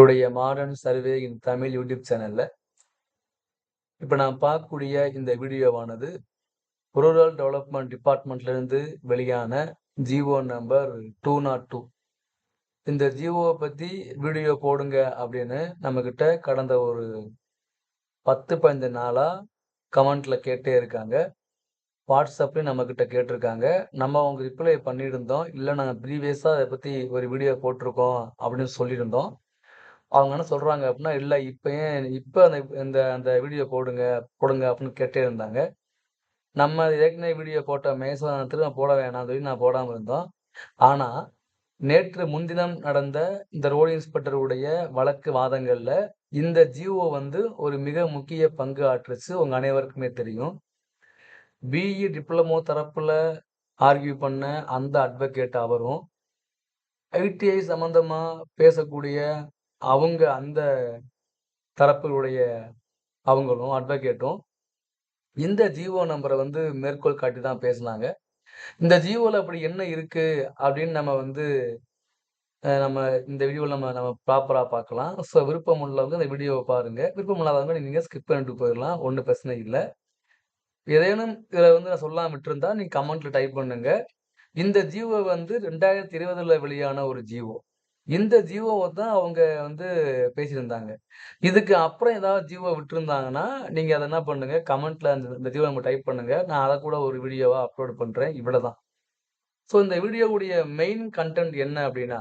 என்னுடைய modern survey in Tamil YouTube சேனல்ல. இப்ப நான் பார்க்கக்கூடிய இந்த வீடியோவானது ரூரல் டெவலப்மெண்ட் டிபார்ட்மெண்ட்ல இருந்து வெளியான GO number two naught two. இந்த ஜிஓவை பத்தி வீடியோ போடுங்க அப்படின்னு நம்ம கிட்ட கடந்த ஒரு பத்து பதினஞ்சு நாளா கமெண்ட்ல கேட்டே இருக்காங்க. வாட்ஸ்அப்லயும் நம்ம கிட்ட கேட்டிருக்காங்க. நம்ம அவங்க ரிப்ளை பண்ணியிருந்தோம். இல்லை நாங்கள் ப்ரீவியஸாக அதை பற்றி ஒரு வீடியோ போட்டிருக்கோம் அப்படின்னு சொல்லியிருந்தோம். அவங்க என்ன சொல்கிறாங்க அப்படின்னா இல்லை இப்போ ஏன் இப்போ அந்த இந்த அந்த வீடியோ போடுங்க போடுங்க அப்படின்னு கேட்டே இருந்தாங்க. நம்ம ஏற்கனவே வீடியோ போட்ட மேசம் திரும்ப போட வேணாம் சொல்லி நான் போடாமல் இருந்தோம். ஆனால் நேற்று முன்தினம் நடந்த இந்த ரோடு இன்ஸ்பெக்டருடைய வழக்கு வாதங்களில் இந்த ஜிஓ வந்து ஒரு மிக முக்கிய பங்கு ஆற்றுச்சு உங்கள் அனைவருக்குமே தெரியும். பிஇ டிப்ளமோ தரப்பில் ஆர்கியூ பண்ண அந்த அட்வொகேட் அவரும் ஐடிஐ சம்மந்தமாக பேசக்கூடிய அவங்க அந்த தரப்புடைய அவங்களும் அட்வொகேட்டும் இந்த ஜியோ நம்பரை வந்து மேற்கோள் காட்டி தான் பேசினாங்க. இந்த ஜியோவில் அப்படி என்ன இருக்கு அப்படின்னு நம்ம வந்து நம்ம இந்த வீடியோவில் நம்ம நம்ம ப்ராப்பராக பார்க்கலாம். ஸோ விருப்பம் உள்ளவங்க இந்த வீடியோவை பாருங்க. விருப்பம் இல்லாதவங்க நீங்கள் ஸ்கிப் பண்ணிட்டு போயிடலாம். ஒன்றும் பிரச்சனை இல்லை. ஏதேனும் இதில் வந்து நான் சொல்லாம விட்டுருந்தா நீங்கள் கமெண்ட்ல டைப் பண்ணுங்க. இந்த ஜியோ வந்து ரெண்டாயிரத்தி இருபதுல வெளியான ஒரு ஜியோ இந்த ஜியோவை தான் அவங்க வந்து பேசியிருந்தாங்க. இதுக்கு அப்புறம் ஏதாவது ஜீவோ விட்டுருந்தாங்கன்னா நீங்கள் அதை என்ன பண்ணுங்க கமெண்ட்ல அந்த இந்த ஜீவோ நம்ம டைப் பண்ணுங்க. நான் அதை கூட ஒரு வீடியோவாக அப்லோட் பண்ணுறேன் இவ்வளோ தான். ஸோ இந்த வீடியோவுடைய மெயின் கண்டென்ட் என்ன அப்படின்னா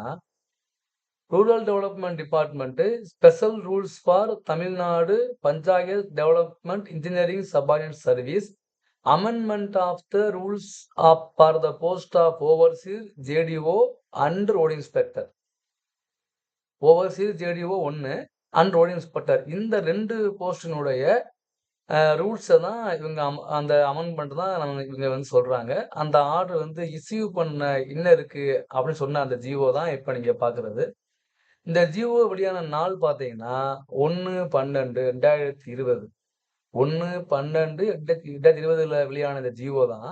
rural development department special rules for Tamil Nadu panchayat development engineering subordinate service amendment of the rules of for the post of overseer JDO and road inspector. Overseas JDO ஒன்று and road inspector இந்த ரெண்டு போஸ்டினுடைய ரூல்ஸை தான் இவங்க அம- அந்த amendment தான் நம்ம இவங்க வந்து சொல்கிறாங்க அந்த ஆர்டர் வந்து இஸ்யூ பண்ண என்ன இருக்குது அப்படின்னு சொன்ன அந்த ஜிஓ தான் இப்போ நீங்கள் பார்க்குறது இந்த ஜிஓ வெளியான நாள் பார்த்தீங்கன்னா ஒன்று பன்னெண்டு ரெண்டாயிரத்தி இருபது. ஒன்று பன்னெண்டு ரெண்டாயிரத்தி ரெண்டாயிரத்தி இருபதில் வெளியான இந்த ஜிஓ தான்.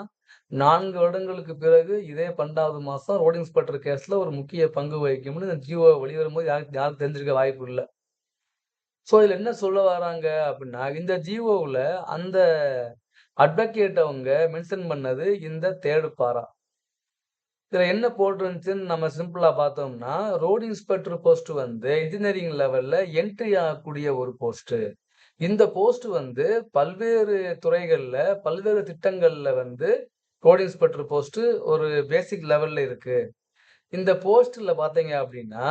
நான்கு வருடங்களுக்கு பிறகு இதே பன்னெண்டாவது மாதம் ரோடு இன்ஸ்பெக்டர் கேஸில் ஒரு முக்கிய பங்கு வகிக்கும்னு இந்த ஜிஓ வெளிவரும்போது யாருக்கு யாருக்கு தெரிஞ்சிருக்க வாய்ப்பு இல்லை. ஸோ இதில் என்ன சொல்ல வராங்க அப்படின்னா இந்த ஜிஓவில் அந்த அட்வொகேட் அவங்க மென்ஷன் பண்ணது இந்த தேர்டு பாரா. இதில் என்ன போட்டிருந்துச்சுன்னு நம்ம சிம்பிளாக பார்த்தோம்னா ரோடு இன்ஸ்பெக்டர் போஸ்ட் வந்து இன்ஜினியரிங் லெவலில் என்ட்ரி ஆகக்கூடிய ஒரு போஸ்ட்டு இந்த போஸ்ட் வந்து பல்வேறு துறைகளில் பல்வேறு திட்டங்களில் வந்து ரோடு இன்ஸ்பெக்டர் போஸ்ட்டு ஒரு பேசிக் லெவலில் இருக்குது இந்த போஸ்ட்டில் பார்த்தீங்க அப்படின்னா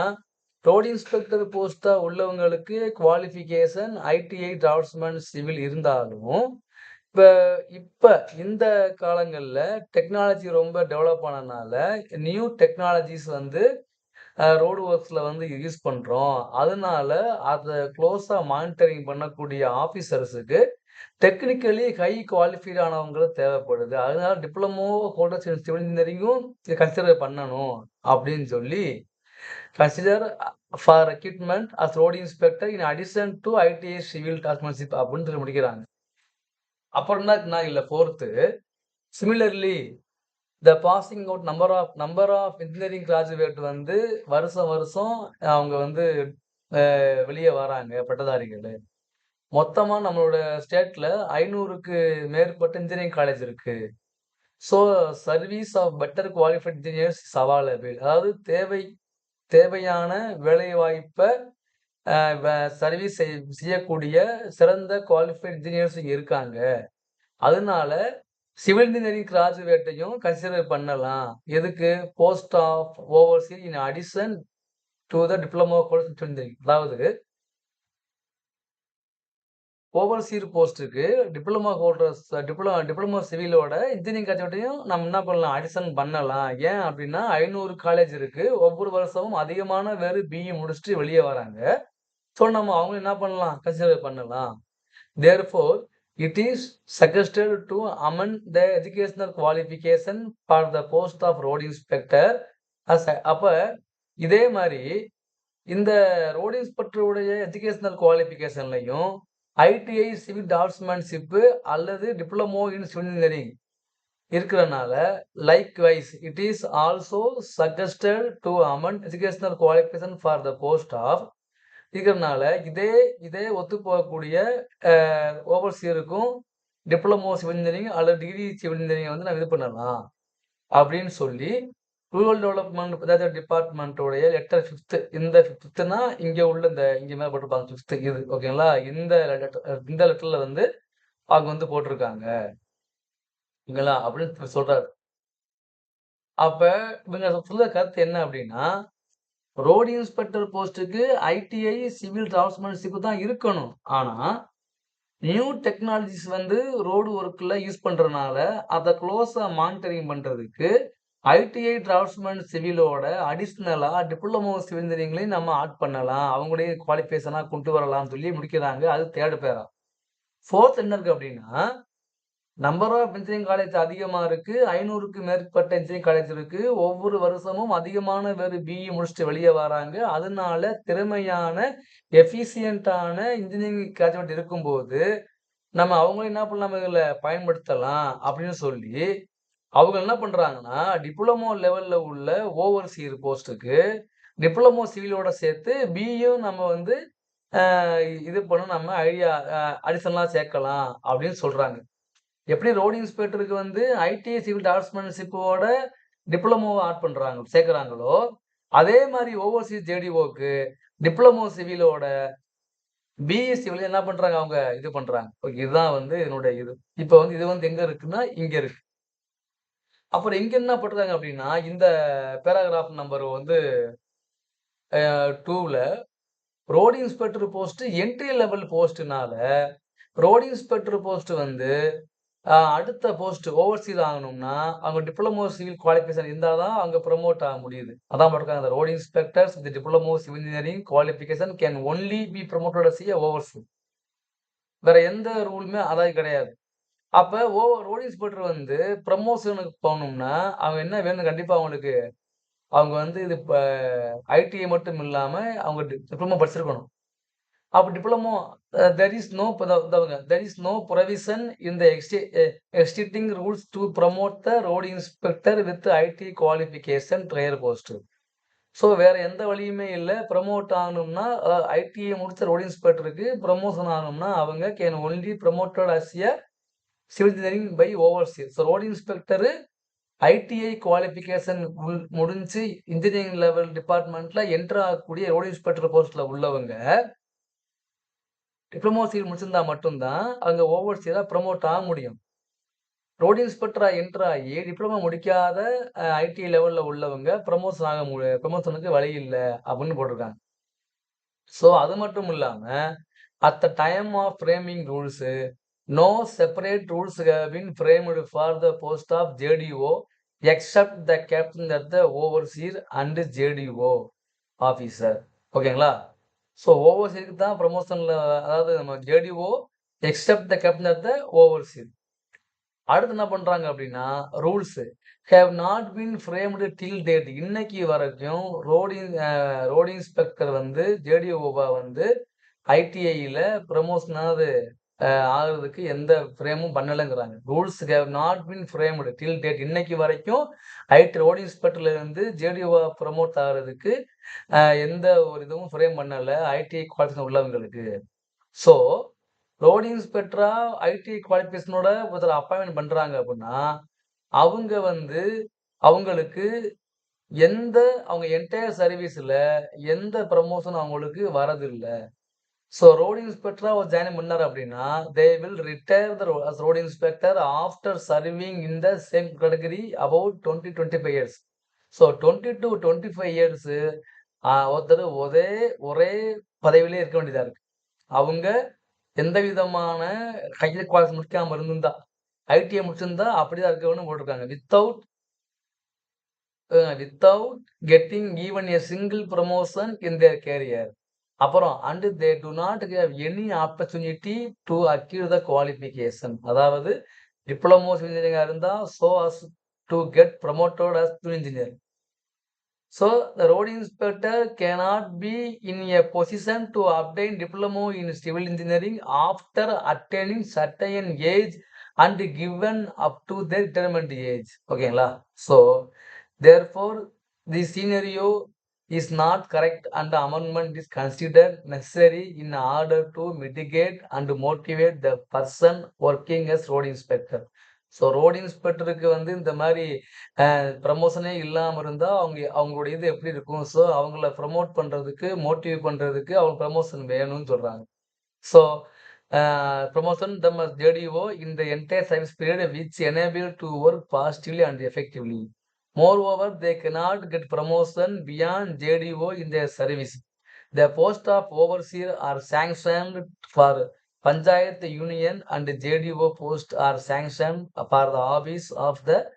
ரோட் இன்ஸ்பெக்டர் போஸ்ட்டாக உள்ளவங்களுக்கு குவாலிஃபிகேஷன் ஐடிஐ டிராஃப்ட்ஸ்மேன் சிவில் இருந்தாலும் இப்போ இப்போ இந்த காலங்களில் டெக்னாலஜி ரொம்ப டெவலப் ஆனதுனால நியூ டெக்னாலஜிஸ் வந்து ரோடு ஒர்க்ஸில் வந்து யூஸ் பண்ணுறோம் அதனால அதை க்ளோஸாக மானிட்டரிங் பண்ணக்கூடிய ஆஃபீஸர்ஸுக்கு டெக்னிக்கலி ஹை குவாலிஃபைட் ஆனவங்களும் தேவைப்படுது. அதனால டிப்ளமோ ஹோல்டர் சிவில் இன்ஜினியரிங்கும் கன்சிடர் பண்ணணும் அப்படின்னு சொல்லி consider for recruitment as road inspector in addition to ITI civil draughtsmanship அப்படின்னு சொல்லி முடிக்கிறாங்க. அப்புறம் தான் நான் இல்லை fourth similarly the passing out number of number of engineering graduate வந்து வருஷம் வருஷம் அவங்க வந்து வெளியே வராங்க பட்டதாரிகள். மொத்தமாக நம்மளோட ஸ்டேட்டில் ஐநூறுக்கு மேற்பட்ட இன்ஜினியரிங் காலேஜ் இருக்குது so service of better qualified engineers சவால் அதாவது தேவை தேவையான வேலைவாய்ப்பை சர்வீஸ் செய்யக்கூடிய சிறந்த குவாலிஃபைட் இன்ஜினியர்ஸ் இருக்காங்க. அதனால சிவில் இன்ஜினியரிங் கிராஜுவேட்டையும் கன்சிடர் பண்ணலாம். எதுக்கு? Post of overseer in addition to the diploma course engineering அதாவது ஓவர்சீர் போஸ்ட்டுக்கு டிப்ளமோ ஹோல்டர்ஸ் டிப்ளமோ டிப்ளமோ சிவிலோட இன்ஜினியரிங் கிராஜுவேட்டையும் நம்ம என்ன பண்ணலாம் அடிஷன் பண்ணலாம். ஏன் அப்படின்னா ஐநூறு காலேஜ் இருக்குது ஒவ்வொரு வருஷமும் அதிகமான பேர் பிஇ முடிச்சுட்டு வெளியே வராங்க. ஸோ நம்ம அவங்க என்ன பண்ணலாம்? கன்சிடர் பண்ணலாம். Therefore it is suggested to amend the educational qualification for the post of road inspector அப்போ இதே மாதிரி இந்த ரோடு இன்ஸ்பெக்டருடைய எஜுகேஷனல் குவாலிஃபிகேஷன்லையும் ஐடிஐ சிவில் டாட்ஸ்மேன்ஷிப்பு அல்லது டிப்ளமோ இன் சிவில் இன்ஜினியரிங் இருக்கிறனால likewise it is also suggested to amend educational qualification for the post of இருக்கிறனால இதே இதே ஒத்து போகக்கூடிய ஓவர்சியருக்கும் டிப்ளமோ சிவில் இன்ஜினியரிங் அல்லது டிகிரி சிவில் இன்ஜினியரிங் வந்து நம்ம இது பண்ணலாம் அப்படின்னு சொல்லி ரூரல் டெவலப்மெண்ட் அதாவது டிபார்ட்மெண்ட்டோடைய லெட்டர் ஃபிஃப்த்து இந்த ஃபிஃப்த்துனா இங்கே உள்ள இந்த இங்கே மேலே போட்டிருப்பாங்க ஃபிஃப்த்து இது ஓகேங்களா இந்த லெட்டர் இந்த லெட்டரில் வந்து அவங்க வந்து போட்டிருக்காங்க. ஓகேங்களா? அப்படின்னு சொல்றாரு. அப்போ இவங்க சொல்ல கருத்து என்ன அப்படின்னா ரோடு இன்ஸ்பெக்டர் போஸ்ட்டுக்கு ஐடிஐ சிவில் டிரான்ஸ்பரன்சிப்பு தான் இருக்கணும். ஆனால் நியூ டெக்னாலஜிஸ் வந்து ரோடு ஒர்க்கில் யூஸ் பண்ணுறதுனால அதை க்ளோஸாக மானிட்டரிங் பண்ணுறதுக்கு ஐடிஐ டிரான்ஸ்மெண்ட் சிவிலோட அடிஷ்னலாக டிப்ளமோ சிவில் இன்ஜினியரிங்லையும் நம்ம ஆட் பண்ணலாம். அவங்களுடைய குவாலிஃபிகேஷனாக கொண்டு வரலாம்னு சொல்லி முடிக்கிறாங்க. அது தேர்ட் பேரா ஃபோர்த் என்ன இருக்கு அப்படின்னா நம்பர் ஆஃப் இன்ஜினியரிங் காலேஜ் அதிகமாக இருக்குது ஐநூறுக்கு மேற்பட்ட இன்ஜினியரிங் காலேஜ் இருக்குது ஒவ்வொரு வருஷமும் அதிகமான பேர் பிஇ முடிச்சுட்டு வெளியே வராங்க. அதனால திறமையான எஃபிசியண்டான இன்ஜினியரிங் கிராஜுவேட் இருக்கும்போது நம்ம அவங்களும் என்ன பண்ணலாம் இதில் பயன்படுத்தலாம் அப்படின்னு சொல்லி அவங்க என்ன பண்ணுறாங்கன்னா டிப்ளமோ லெவலில் உள்ள ஓவர்சீர் போஸ்ட்டுக்கு டிப்ளமோ சிவிலோட சேர்த்து பியும் நம்ம வந்து இது பண்ண நம்ம ஐடியா அடிஷனலாக சேர்க்கலாம் அப்படின்னு சொல்கிறாங்க எப்படி ரோடு இன்ஸ்பெக்டருக்கு வந்து ஐடி சிவில் டாக்ஸ்மென்ஷிப்போட டிப்ளமோவை ஆட் பண்ணுறாங்க சேர்க்குறாங்களோ அதே மாதிரி ஓவர்சீஸ் ஜேடிஓக்கு டிப்ளமோ சிவிலோட பிஇ சிவில் என்ன பண்ணுறாங்க அவங்க இது பண்ணுறாங்க ஓகே இதுதான் வந்து என்னுடைய இது. இப்போ வந்து இது வந்து எங்கே இருக்குன்னா இங்கே இருக்கு. அப்புறம் இங்க என்ன பண்றாங்க அப்படின்னா இந்த பேராகிராஃப் நம்பர் வந்து டூவில் road inspector post entry level போஸ்ட்னால road inspector post வந்து அடுத்த போஸ்ட் ஓவர்சீஸ் ஆகணும்னா அவங்க டிப்ளமோ சிவில் குவாலிஃபிகேஷன் இருந்தால் தான் அவங்க ப்ரமோட் ஆக முடியுது. அதான் போட்டிருக்காங்க அந்த road inspectors with diploma civil engineering qualification can only be ப்ரமோட்டோட சி ஓவர்சீஸ் வேற எந்த ரூலுமே அதாவது கிடையாது. அப்போ ஓவர் ரோடு இன்ஸ்பெக்டர் வந்து ப்ரமோஷனுக்கு போகணும்னா அவங்க என்ன வேணும்? கண்டிப்பாக அவங்களுக்கு அவங்க வந்து இது இப்போ ஐடிஐ மட்டும் இல்லாமல் அவங்க டிப்ளமோ படிச்சிருக்கணும். அப்போ diploma there is no there is no provision in the existing rules to promote the road inspector with IT qualification dryer post so வேற எந்த வழியுமே இல்லை. ப்ரமோட் ஆகணும்னா ஐடிஐ முடிச்ச ரோடு இன்ஸ்பெக்டருக்கு ப்ரமோஷன் ஆகணும்னா அவங்க can only promoted as a civil engineering by overseas. So road inspector ITI qualification முடிஞ்சு engineering level டிபார்ட்மெண்ட்டில் entry ஆகக்கூடிய ரோடு இன்ஸ்பெக்டர் போஸ்ட்ல உள்ளவங்க டிப்ளமோ சீல் முடிச்சிருந்தா மட்டும்தான் அங்கே ஓவர்சீஸாக ப்ரமோட் ஆக முடியும். ரோடு இன்ஸ்பெக்டராக என்ட்ரு ஆகி டிப்ளமோ முடிக்காத ஐடி லெவலில் உள்ளவங்க ப்ரமோஷன் ஆக முடிய ப்ரமோஷனுக்கு வழி இல்லை அப்படின்னு போட்டிருக்காங்க. ஸோ அது மட்டும் இல்லாமல் at the time of framing rules No separate rules have been framed for the post of JDO except the captain at the overseer and JDO officer ஓகேங்களா ஸோ ஓவர்சீருக்கு தான் ப்ரமோஷனில் அதாவது நம்ம JDO except the captain at the overseer அடுத்து என்ன பண்ணுறாங்க அப்படின்னா rules have not been framed till date இன்னைக்கு வரைக்கும் ரோடு ரோடு இன்ஸ்பெக்டர் வந்து ஜேடிஓவா வந்து ஐடிஐயில் ப்ரமோஷனாவது ஆகிறதுக்கு எந்த ஃப்ரேமும் பண்ணலைங்கிறாங்க. Rules have not been framed till date இன்னைக்கு வரைக்கும் ஐடி ரோடு இன்ஸ்பெக்டர்லேருந்து இருந்து ப்ரமோட் ஆகிறதுக்கு எந்த ஒரு இதுவும் ஃப்ரேம் பண்ணலை. ஐடிஐ குவாலிஃபிகேஷன் உள்ளவங்களுக்கு. ஸோ ரோடு இன்ஸ்பெக்டராக ஐடிஐ குவாலிஃபிகேஷனோட ஒருத்தர் அப்பாயின்மெண்ட் பண்ணுறாங்க அப்படின்னா அவங்க வந்து அவங்களுக்கு எந்த அவங்க என்டையர் சர்வீஸில் எந்த ப்ரமோஷன் அவங்களுக்கு வரதில்லை. ஸோ ரோடு இன்ஸ்பெக்டராக ஒரு ஜாயின் பண்ணார் அப்படின்னா they will retire the road inspector after serving in the same category about twenty twenty five years so twenty to twenty five years ஒருத்தர் ஒரே ஒரே பதவியிலே இருக்க வேண்டியதாக இருக்கு. அவங்க எந்த விதமான கையில் குவாலிஃபை முடிக்காம இருந்திருந்தா ஐடிஐ முடிச்சிருந்தா அப்படிதான் இருக்கணும்னு போட்டிருக்காங்க. Without without getting even a single promotion in their career அப்புறம் and they do not have any opportunity to acquire the qualification அதாவது டிப்ளமோ இன்ஜினியரிங்காக இருந்தால் so as to get promoted as civil engineer so the road inspector cannot be in a position to obtain diploma in civil engineering after attaining certain age and given up to the retirement age ஓகேங்களா so therefore the scenario is not correct and the is is considered in order to mitigate and motivate the person working as road inspector so road இன்ஸ்பெக்டருக்கு வந்து இந்த மாதிரி ப்ரமோஷனே இல்லாமல் இருந்தால் அவங்க அவங்களுடைய இது எப்படி இருக்கும் ஸோ அவங்கள ப்ரமோட் பண்ணுறதுக்கு மோட்டிவேட் பண்ணுறதுக்கு அவங்க ப்ரமோஷன் வேணும்னு சொல்கிறாங்க ஸோ ப்ரமோஷன் தம் ஜேடிஓ இந்த entire service period which enable to work positively and effectively Moreover, they cannot get promotion beyond JDO in their service. The post of overseer are sanctioned for Panchayat Union and JDO post are sanctioned for the office of the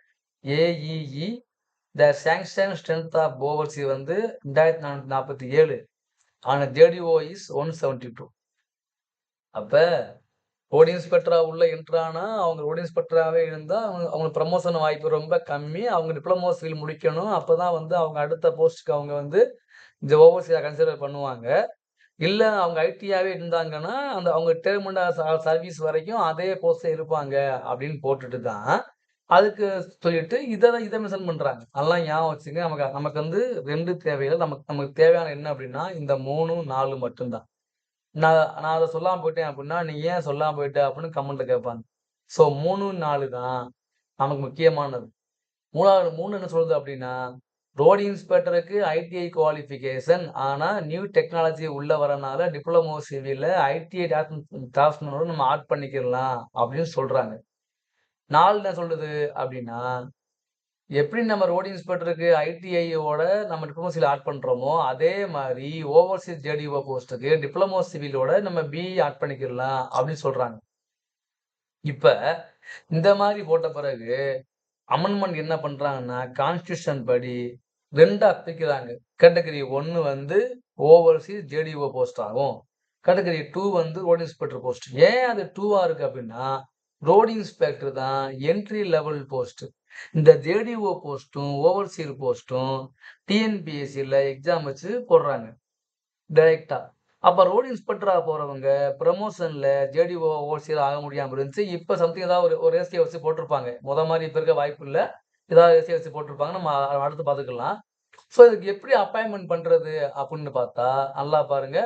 AEE. The sanction strength of overseer வந்து ரெண்டாயிரத்தி நானூற்றி நாற்பத்தி ஏழு ஆனால் JDO is one seventy two அப்போ audience பெட்ரா உள்ள என்ட்ரானா அவங்க ரோடு இன்ஸ்பெக்டராகவே இருந்தால் அவங்க அவங்களுக்கு ப்ரமோஷன் வாய்ப்பு ரொம்ப கம்மி. அவங்க டிப்ளமோ ஸ்கில் முடிக்கணும். அப்போ தான் வந்து அவங்க அடுத்த போஸ்ட்டுக்கு அவங்க வந்து இந்த ஓவர்சியாக கன்சிடர் பண்ணுவாங்க. இல்லை அவங்க ஐடியாவே இருந்தாங்கன்னா அந்த அவங்க டேர்மெண்ட் சர்வீஸ் வரைக்கும் அதே போஸ்டே இருப்பாங்க அப்படின்னு போட்டுட்டு தான் அதுக்கு சொல்லிட்டு இதை தான் இதை மென்ஷன் பண்ணுறாங்க அதெல்லாம் ஞாபகம் வச்சுங்க. நமக்கு நமக்கு வந்து ரெண்டு தேவைகள். நமக்கு நமக்கு தேவையான என்ன அப்படின்னா இந்த மூணு நாலு மட்டும்தான். நான் நான் அதை சொல்லாமல் போயிட்டேன் அப்படின்னா நீ ஏன் சொல்லாமல் போயிட்ட அப்படின்னு கமெண்ட்ல கேட்பாங்க. ஸோ மூணு நாலு தான் நமக்கு முக்கியமானது. மூணாவது மூணு என்ன சொல்லுது அப்படின்னா ரோடு இன்ஸ்பெக்டருக்கு ஐடிஐ குவாலிஃபிகேஷன் ஆனால் நியூ டெக்னாலஜி உள்ள வரனால டிப்ளமோ சிவியில் ஐடிஐ டிராஃப்ட்மனோட நம்ம ஆட் பண்ணிக்கிறலாம் அப்படின்னு சொல்கிறாங்க நாலு என்ன சொல்லுது அப்படின்னா எப்படி நம்ம ரோடு இன்ஸ்பெக்டருக்கு ஐடிஐயோட நம்ம டிப்ளமோசியில் ஆட் பண்ணுறோமோ அதே மாதிரி ஓவர்சீஸ் ஜேடிஓ போஸ்ட்டுக்கு டிப்ளமோ சிவிலோட நம்ம பிஇ ஆட் பண்ணிக்கிடலாம் அப்படின்னு சொல்கிறாங்க இப்போ இந்த மாதிரி போட்ட பிறகு அமெண்ட்மெண்ட் என்ன பண்ணுறாங்கன்னா கான்ஸ்டியூஷன் படி ரெண்டாக பிரிக்கிறாங்க. கேட்டகரி ஒன்று வந்து ஓவர்சீஸ் ஜேடிஓ போஸ்ட் ஆகும். கேட்டகரி டூ வந்து ரோடு இன்ஸ்பெக்டர் போஸ்ட் ஏன் அது டூவாக இருக்குது அப்படின்னா ரோடு இன்ஸ்பெக்டர் தான் என்ட்ரி லெவல் போஸ்ட்டு இந்த ஜேடிஓ போஸ்ட்டும் ஓவர்சீர் போஸ்ட்டும் டிஎன்பிஎஸ்சியில் எக்ஸாம் வச்சு போடுறாங்க டைரெக்டாக அப்போ ரோடு இன்ஸ்பெக்டராக போகிறவங்க ப்ரமோஷனில் ஜேடிஓ ஓவர்சீர் ஆக முடியாமல் இருந்துச்சு. இப்போ சம்திங் ஏதாவது ஒரு ஒரு ஏசியை வச்சு போட்டிருப்பாங்க. முத மாதிரி இப்போ இருக்க வாய்ப்பு இல்லை. ஏதாவது ஏசியை வச்சு போட்டிருப்பாங்க. நம்ம அடுத்து பார்த்துக்கலாம். ஸோ இதுக்கு எப்படி அப்பாயின்மெண்ட் பண்ணுறது அப்படின்னு பார்த்தா நல்லா பாருங்க.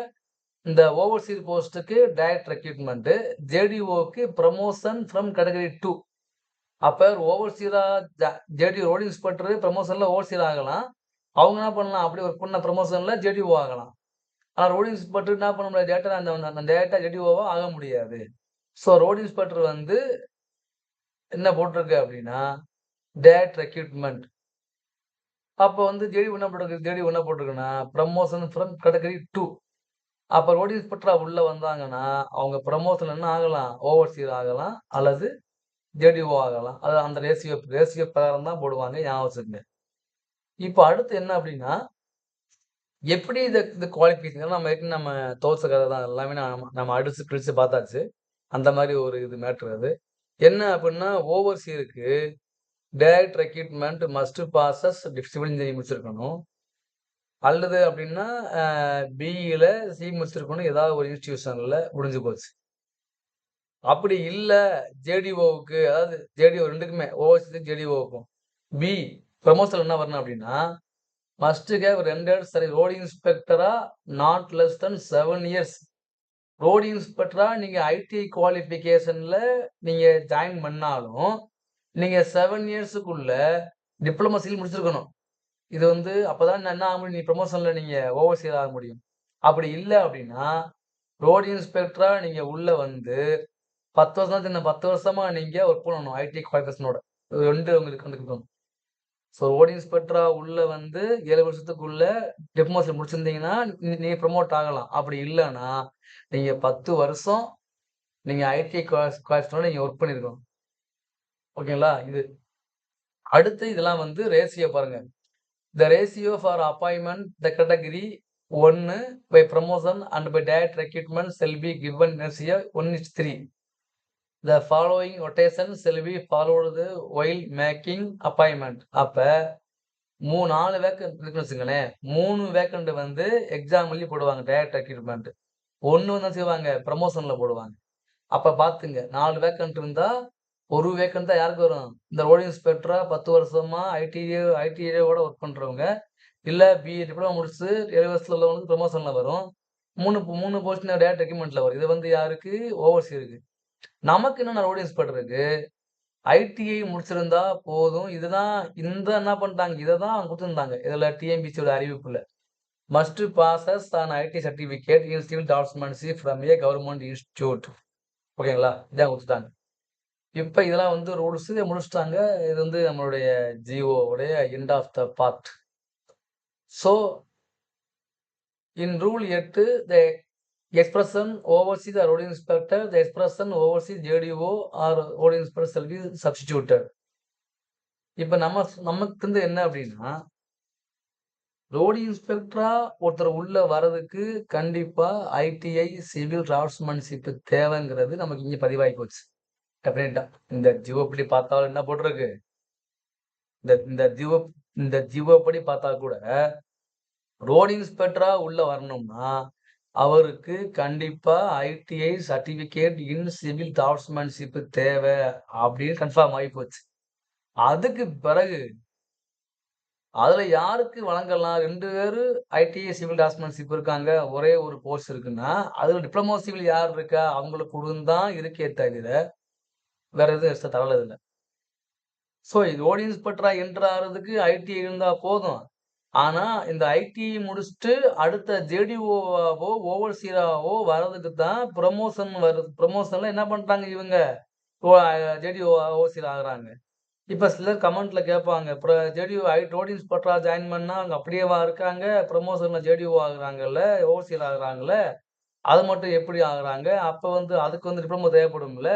இந்த ஓவர்சீர் போஸ்ட்டுக்கு டைரக்ட் ரெக்ரூட்மெண்ட்டு ஜேடிஓக்கு ப்ரமோஷன் ஃப்ரம் கேட்டகரி டூ அப்போ ஓவர்சீரா ஜேடி ரோடு பண்ணுறது ப்ரமோஷனில் ஓவர்சீர் ஆகலாம். அவங்க என்ன பண்ணலாம்? அப்படி ஒர்க் பண்ண ப்ரமோஷனில் ஜேடிஓ ஆகலாம். ஆனால் ரோடு இன்ஸ்பெக்டர் என்ன பண்ண முடியாது? டேட்டா அந்த அந்த டேட்டா ஜெடிஓவாக ஆக முடியாது. ஸோ ரோடு இன்ஸ்பெக்டர் வந்து என்ன போட்டிருக்கு அப்படின்னா டேட் ரெக்யூட்மெண்ட் அப்போ வந்து ஜேடி என்ன போட்டிருக்கு? ஜேடி என்ன போட்டிருக்குன்னா ப்ரமோஷன் ஃப்ரம் கேட்டகரி டூ அப்போ ரோடு இன்ஸ்பெக்டராக உள்ளே வந்தாங்கன்னா அவங்க ப்ரமோஷன் என்ன ஆகலாம்? ஓவர்சீர் ஆகலாம் அல்லது ஜேடிஓ ஆகலாம். அது அந்த ரேசியோ ரேசியோ பிரகாரம் தான் போடுவாங்க. ஞாபகம் இப்போ அடுத்து என்ன அப்படின்னா எப்படி இதை இந்த குவாலிஃபிகேஷன் நம்ம ஏற்கனவே நம்ம தோசை கதை தான். எல்லாமே நம்ம நம்ம அடிச்சு கிழிச்சு பார்த்தாச்சு. அந்த மாதிரி ஒரு இது மேட்ரு அது. என்ன அப்படின்னா ஓவர்சீருக்கு direct recruitment must possess civil engineering முடிச்சிருக்கணும். அல்லது அப்படின்னா பிஇயில் சி முடிச்சிருக்கணும். ஏதாவது ஒரு இன்ஸ்டிடியூஷனில் முடிஞ்சு போச்சு. அப்படி இல்லை ஜேடிஓவுக்கு அதாவது ஜேடிஓ ரெண்டுக்குமே ஓவர்சி ஜேடிஓவுக்கும். பி ப்ரமோஷன் என்ன வரணும் அப்படின்னா மஸ்ட் கேவ் ரெண்டட் சரி road இன்ஸ்பெக்டரா not less than seven years road இன்ஸ்பெக்டரா நீங்கள் ஐடிஐ குவாலிஃபிகேஷனில் நீங்கள் ஜாயின் பண்ணாலும் நீங்கள் செவன் இயர்ஸுக்குள்ள டிப்ளமோ சீல் முடிச்சிருக்கணும். இது வந்து அப்போ தான் என்ன ஆக முடியும்? நீ ப்ரொமோஷனில் நீங்கள் ஓவர்சீல் ஆக முடியும். அப்படி இல்லை அப்படின்னா ரோடு இன்ஸ்பெக்டராக நீங்கள் உள்ளே வந்து பத்து வருஷம் இந்த பத்து வருஷமா நீங்கள் ஒர்க் பண்ணணும் ஐடி குவாலிஃபிகேஷனோட ரெண்டு உங்களுக்கு வந்துருக்கணும் ஸோ ரோடு இன்ஸ்பெக்டரா உள்ள வந்து ஏழு வருஷத்துக்குள்ள டிப்ளமோஸில் முடிச்சிருந்தீங்கன்னா நீங்க ப்ரொமோட் ஆகலாம். அப்படி இல்லைன்னா நீங்கள் பத்து வருஷம் நீங்கள் ஐடி குவாலிஃபிகேஷனோட நீங்கள் ஒர்க் பண்ணிருக்கணும். ஓகேங்களா? இது. அடுத்து இதெல்லாம் வந்து ரேசியோ பாருங்க. The ratio for appointment the category ஒன்று by promotion and by direct recruitment shall be given ratio one is three the following rotation shall be followed while making appointment அப்போ மூணு நாலு வேக்கண்ட் இருக்குன்னு வச்சுங்களேன் மூணு வேக்கண்ட் வந்து exam எழுதி போடுவாங்க டேரக்ட் ரெக்ரூட்மெண்ட் ஒன்று வந்து செய்வாங்க ப்ரமோஷனில் போடுவாங்க அப்போ பார்த்துங்க நாலு வேக்கண்ட் இருந்தால் ஒரு வேக்கண்ட் தான் யாருக்கு வரும் இந்த ரோடு இன்ஸ்பெக்டராக பத்து வருஷமா ஐடிஏ ஐடிஏவோட ஒர்க் பண்ணுறவங்க இல்லை பிஏ டிப்ளமோ முடிச்சு ஏழு வருஷத்தில் உள்ளவங்களுக்கு ப்ரமோஷனில் வரும். 3 3 போஸ்டிங் டேரக்ட் ரெக்ரூட்மென்ட்ல வரும். இது வந்து யாருக்கு? ஓவர்சீருக்கு. நமக்கு என்னன்னா ரோடு இருக்கு ஐடிஐ முடிச்சிருந்தா போதும். இதுதான் இந்த என்ன பண்ணிட்டாங்க, இதை தான் அவங்க கொடுத்துருந்தாங்க இதில் டிஎம்பிசியோட அறிவிப்புல. Must possess an IT certificate in civil டாக்குமெண்ட்ஸி from a government institute ஓகேங்களா? இதான் கொடுத்துட்டாங்க இப்போ இதெல்லாம் வந்து ரூல்ஸ் முடிச்சுட்டாங்க. இது வந்து நம்மளுடைய ஜிஓவுடைய உடைய end of the part. So in rule எட்டு the expression overseas the road inspector, the expression oversee JDO or road inspector shall be substituted. இப்போ நம்ம நமக்கு வந்து என்ன அப்படின்னா ரோடு இன்ஸ்பெக்டரா ஒருத்தர் உள்ள வர்றதுக்கு கண்டிப்பா ஐடிஐ சிவில் டிராஃப்ட்ஸ்மேன்ஷிப் தேவைங்கிறது நமக்கு இங்கே பதிவாகி போச்சு. டெஃபினட்டா. இந்த ஜிஓ பார்த்தாலும் என்ன போட்டிருக்கு? இந்த இந்த ஜிஓ இந்த ஜிஓ படி பார்த்தா கூட ரோடு இன்ஸ்பெக்டரா உள்ள வரணும்னா, அவருக்கு கண்டிப்பாக ITI certificate in civil draughtsmanship தேவை அப்படின்னு கன்ஃபார்ம் ஆகி போச்சு. அதுக்கு பிறகு அதில் யாருக்கு வழங்கலாம்? ரெண்டு பேர் ஐடிஐ சிவில் டாஸ்மன்ஷிப் இருக்காங்க. ஒரே ஒரு கோர்ஸ் இருக்குன்னா, அதில் டிப்ளமோ சிவில் யார் இருக்கா? அவங்களுக்கு கொடுந்தான் தான் இருக்கே தவிர, வேற எதுவும் எக்ஸ்ட்ரா தரலதில்லை ஸோ இது ஓடியன்ஸ் என்டர் என்ட்ராகிறதுக்கு ஐடிஐ இருந்தால் போதும். ஆனா இந்த ஐடி முடிச்சுட்டு அடுத்த ஜேடிஓவாவோ, ஓவர்சீராவோ வர்றதுக்கு தான் ப்ரமோஷன் வருது. ப்ரமோஷன்ல என்ன பண்றாங்க இவங்க? ஓ ஜேடிஓ ஓவர்சீர் ஆகுறாங்க. இப்ப சிலர் கமெண்ட்ல கேட்பாங்க. ஜேடிஓ ஐ ரோடு இன்ஸ்பெக்டரா ஜாயின் பண்ணா அவங்க அப்படியேவா இருக்காங்க? ப்ரமோஷன்ல ஜேடிஓ ஆகுறாங்கல்ல, ஓவர்சீர் ஆகுறாங்கல்ல. அது மட்டும் எப்படி ஆகுறாங்க? அப்ப வந்து அதுக்கு வந்து டிப்ளமோ தேவைப்படும்ல.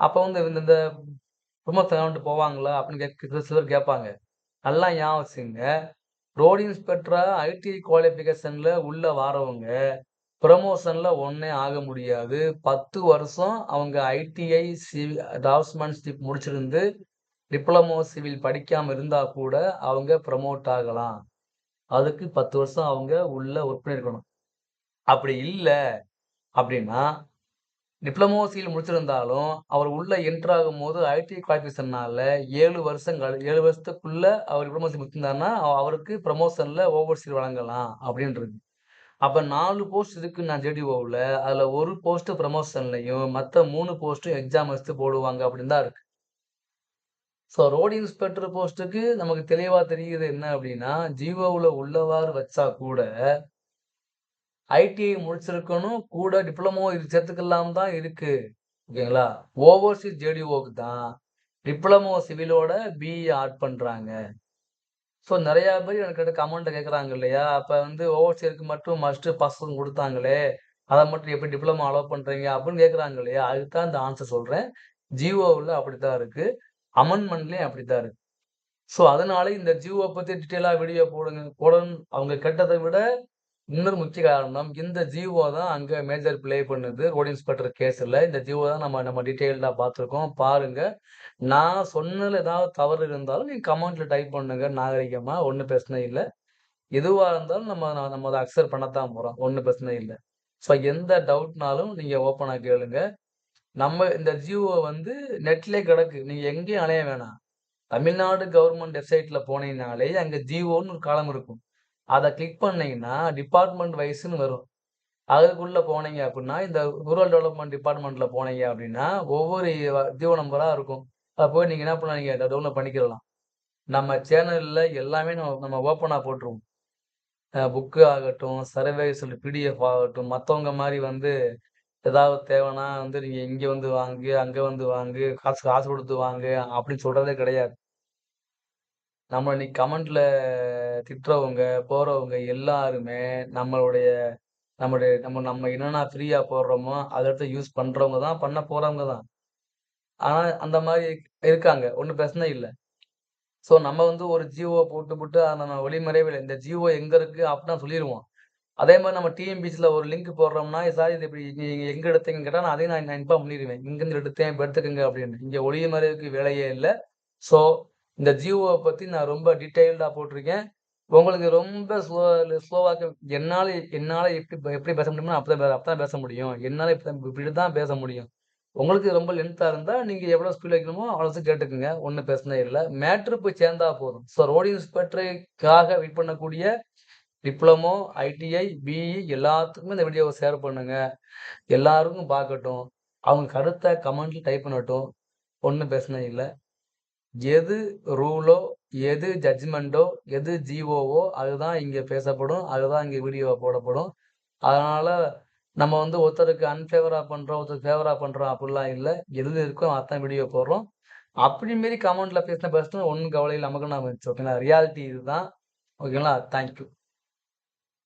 அப்ப வந்து இந்த இந்த ப்ரமோஷன் வாங்கிட்டு போவாங்களா? அப்படின்னு கேட்க சிலர் கேட்பாங்க. நல்லா ஞாபகம் வச்சுங்க ரோடு இன்ஸ்பெக்டராக ஐடிஐ குவாலிஃபிகேஷனில் உள்ள வாரவங்க, ப்ரமோஷனில் ஒன்றே ஆக முடியாது. 10 வருஷம் அவங்க ஐடிஐ சிவில் டிராஃப்ட்ஸ்மேன்ஷிப் முடிச்சிருந்து, டிப்ளமோ சிவில் படிக்காமல் இருந்தால் கூட அவங்க ப்ரமோட் ஆகலாம். அதுக்கு 10 வருஷம் அவங்க உள்ள ஒர்க் பண்ணியிருக்கணும். அப்படி இல்லை அப்படின்னா, டிப்ளமோ சிவில் முடிச்சிருந்தாலும், அவர் உள்ள என்டர் ஆகும்போது ஐடி குவாலிஃபிகேஷன்னால 7 வருஷங்கள் ஏழு வருஷத்துக்குள்ள அவர் டிப்ளமோ முடிச்சிருந்தாருன்னா, அவருக்கு ப்ரமோஷன்ல ஓவர்சீர் வழங்கலாம் அப்படின்றது அப்போ அப்ப 4 போஸ்ட் நான் ஜேடிஓவில் அதுல ஒரு போஸ்ட் ப்ரமோஷன்லையும் மற்ற மூணு போஸ்ட்டும் எக்ஸாம் வச்சு போடுவாங்க அப்படின்னு தான் இருக்கு. ஸோ ரோடு இன்ஸ்பெக்டர் போஸ்ட்டுக்கு நமக்கு தெளிவா தெரியுது என்ன அப்படின்னா, ஜிஓவில் உள்ளவாறு வச்சா கூட ஐடிஐ முடிச்சிருக்கணும். கூட டிப்ளமோ இது சேர்த்துக்கலாம் தான் இருக்கு. ஓகேங்களா? ஓவர்சீஸ் ஜேடிஓக்கு தான் டிப்ளமோ சிவிலோட பிஇ ஆட் பண்ணுறாங்க ஸோ நிறையா பேர் எனக்கு கமெண்ட்டை கேட்குறாங்க இல்லையா? அப்போ வந்து ஓவர்சீருக்கு மட்டும் மஸ்ட்டு பசங்க கொடுத்தாங்களே அதை மட்டும் எப்படி டிப்ளமோ அலோவ் பண்ணுறீங்க அப்படின்னு கேட்குறாங்க இல்லையா? அதுக்கு தான் இந்த ஆன்சர் சொல்கிறேன் ஜிஓவில் அப்படி தான் இருக்குது இருக்கு. அப்படி தான் இருக்குது ஸோ அதனால இந்த ஜிஓ பற்றி டீட்டெயிலாக வீடியோ போடுங்க போடணும் அவங்க கெட்டதை விட இன்னொரு முக்கிய காரணம், இந்த ஜிஓ தான் அங்க மேஜர் ப்ளே பண்ணுது. ரோடு இன்ஸ்பெக்டர் கேஸ்ல. இந்த ஜிஓ தான் நம்ம நம்ம டீட்டெயில்டா பார்த்துருக்கோம். பாருங்க. நான் சொன்னதுல ஏதாவது தவறு இருந்தாலும் நீங்க கமெண்ட்ல டைப் பண்ணுங்க நாகரிகமா. ஒன்றும் பிரச்சனை இல்லை எதுவா இருந்தாலும் நம்ம நம்ம அதை அக்செப்ட் பண்ணத்தான் போறோம். ஒன்றும் பிரச்சனை இல்லை ஸோ எந்த டவுட்னாலும் நீங்க ஓப்பனா கேளுங்க. நம்ம இந்த ஜிஓ வந்து நெட்லேயே கிடக்கு. நீங்க எங்கேயும் அலைய வேணாம். தமிழ்நாடு கவர்மெண்ட் வெப்சைட்ல போனீங்கனாலே அங்க ஜிஓன்னு ஒரு காலம் இருக்கும். அதை கிளிக் பண்ணீங்கன்னா டிபார்ட்மெண்ட் வைஸ்ன்னு வரும். அதுக்குள்ளே போனீங்க அப்படின்னா, இந்த ரூரல் டெவலப்மெண்ட் டிபார்ட்மெண்ட்டில் போனீங்க அப்படின்னா, ஒவ்வொரு ஜிஓ நம்பராக இருக்கும். அதை போய் நீங்கள் என்ன பண்ணலாம், நீங்கள் டவுன்லோட் பண்ணிக்கலாம். நம்ம சேனலில் எல்லாமே நம்ம நம்ம ஓப்பனாக போட்டுருவோம். புக்கு ஆகட்டும், சர்வேஸ் பிடிஎஃப் ஆகட்டும், மற்றவங்க மாதிரி வந்து ஏதாவது தேவைன்னா வந்து நீங்கள் இங்கே வந்து வாங்கு, அங்கே வந்து வாங்கு, காசு காசு கொடுத்து வாங்கு அப்படின்னு சொல்கிறதே கிடையாது. நம்ம இன்னைக்கு கமெண்ட்ல திட்டுறவங்க, போறவங்க எல்லாருமே நம்மளுடைய நம்முடைய நம்ம நம்ம என்னென்ன ஃப்ரீயா போடுறோமோ, அத எடுத்து யூஸ் பண்றவங்க தான், பண்ண போறவங்க தான். ஆனா அந்த மாரி இருக்காங்க. ஒண்ணும் பிரச்சனை இல்ல. ஸோ நம்ம வந்து ஒரு ஜியோவை போட்டு போட்டு அத நம்ம ஒளிமறைவில இந்த ஜியோ எங்க இருக்கு அப்படின்னு சொல்லிருவோம். அதே மாரி நம்ம டிஎன்பிசில ஒரு லிங்க் போடுறோம்னா, சார் இது இப்படி நீங்க எங்க எடுத்தீங்கன்னு கேட்டா, நான் அதையும் நான் நான் இன்ஃபார்ம் பண்ணிருவேன். இங்கருந்து எடுத்தேன், இப்ப எடுத்துக்கங்க அப்படின்னு. இங்க ஒளிமறைவுக்கு வேலையே இல்ல. ஸோ இந்த ஜியோவை பற்றி நான் ரொம்ப டீட்டெயில்டாக போட்டிருக்கேன். உங்களுக்கு ரொம்ப ஸ்லோ ஸ்லோவாக்க என்னால் என்னால் எப்படி எப்படி பேச முடியுமோ அப்போதான் அப்போ தான் பேச முடியும். என்னால் இப்படி தான் பேச முடியும். உங்களுக்கு ரொம்ப லென்த்தாக இருந்தால் நீங்கள் எவ்வளோ ஸ்பீட் வைக்கணுமோ அவ்வளோ கேட்டுக்குங்க ஒன்றும் பிரச்சனை இல்லை மேட்ரு போய் சேர்ந்தா போதும். ஸோ ரோடு இன்ஸ்பெக்டருக்காக வெயிட் பண்ணக்கூடிய டிப்ளமோ, ஐடிஐ, பிஇ எல்லாத்துக்குமே இந்த வீடியோவை ஷேர் பண்ணுங்க. எல்லாருக்கும் பார்க்கட்டும். அவங்க கருத்தை கமெண்ட்ல டைப் பண்ணட்டும். ஒன்றும் பேசினே இல்லை எது ரூலோ, எது ஜட்ஜ்மெண்ட்டோ எது ஜிஓவோ அதுதான் இங்கே பேசப்படும். அதுதான் இங்கே வீடியோவா போடப்படும். அதனால் நம்ம வந்து ஒருத்தருக்கு அன்ஃபேவராக பண்ணுறோம் ஒருத்தருக்கு ஃபேவராக பண்ணுறோம் அப்படிலாம் இல்லை எது இருக்கோ அதான் வீடியோ போடுறோம். அப்படி மாரி கமெண்ட்டில் பேசின பேசட்டும். ஒன்றும் கவலை இல்ல. நமக்கு நாம ஓகேங்களா? ரியாலிட்டி இதுதான். ஓகேங்களா? Thank you.